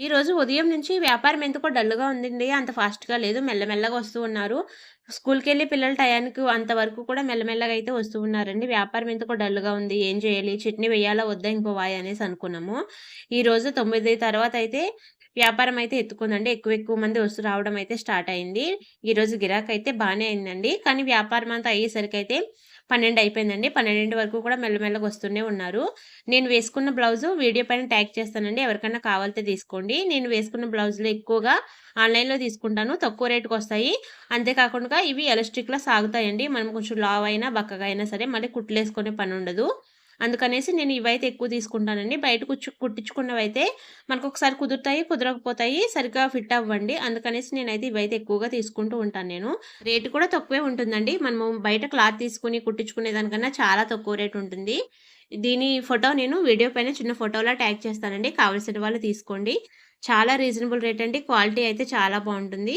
ఈరోజు ఉదయం నుంచి వ్యాపారం ఎందుకో డల్‌గా ఉందండి. అంత ఫాస్ట్‌గా లేదు. మెల్లమెల్లగా వస్తూ ఉన్నారు. స్కూల్కి వెళ్ళి పిల్లల టయానికి అంతవరకు కూడా మెల్లమెల్లగా అయితే వస్తూ ఉన్నారండి. వ్యాపారం ఎందుకో డల్‌గా ఉంది. ఏం చేయాలి? చట్నీ వేయాలా? వద్దా? ఇంకో వాయి అనేసి అనుకున్నాము. ఈరోజు తొమ్మిది తర్వాత అయితే వ్యాపారం అయితే ఎత్తుకుందండి. ఎక్కువ ఎక్కువ మంది వస్తూ రావడం అయితే స్టార్ట్ అయింది. ఈరోజు గిరాకైతే బాగానే అయిందండి. కానీ వ్యాపారం అంతా అయ్యేసరికి అయితే 12 అయిపోయిందండి. 12 వరకు కూడా మెల్లమెల్లగా వస్తూనే ఉన్నారు. నేను వేసుకున్న బ్లౌజు వీడియో పైన ట్యాగ్ చేస్తానండి. ఎవరికైనా కావాలితే తీసుకోండి. నేను వేసుకున్న బ్లౌజులు ఎక్కువగా ఆన్‌లైన్‌లో తీసుకుంటాను. తక్కువ రేటుకొస్తాయి. అంతే కాకుండా ఇవి ఎలక్ట్రిక్లో సాగుతాయండి. మనం కొంచెం లావ్ అయినా, బక్కగా అయినా సరే మళ్ళీ కుట్లేసుకునే ఉండదు అందుకనేసి నేను ఇవైతే ఎక్కువ తీసుకుంటానండి. బయట కుచ్చు మనకు ఒకసారి కుదురుతాయి, కుదరకపోతాయి. సరిగ్గా ఫిట్ అవ్వండి. అందుకనేసి నేనైతే ఇవైతే ఎక్కువగా తీసుకుంటూ ఉంటాను నేను. రేటు కూడా తక్కువే ఉంటుందండి. మనము బయట క్లాత్ తీసుకొని కుట్టించుకునే దానికన్నా చాలా తక్కువ రేట్ ఉంటుంది. దీని ఫోటో నేను వీడియో పైన చిన్న ఫోటోలా ట్యాగ్ చేస్తానండి. కావలసిన వాళ్ళు తీసుకోండి. చాలా రీజనబుల్ రేట్ అండి. క్వాలిటీ అయితే చాలా బాగుంటుంది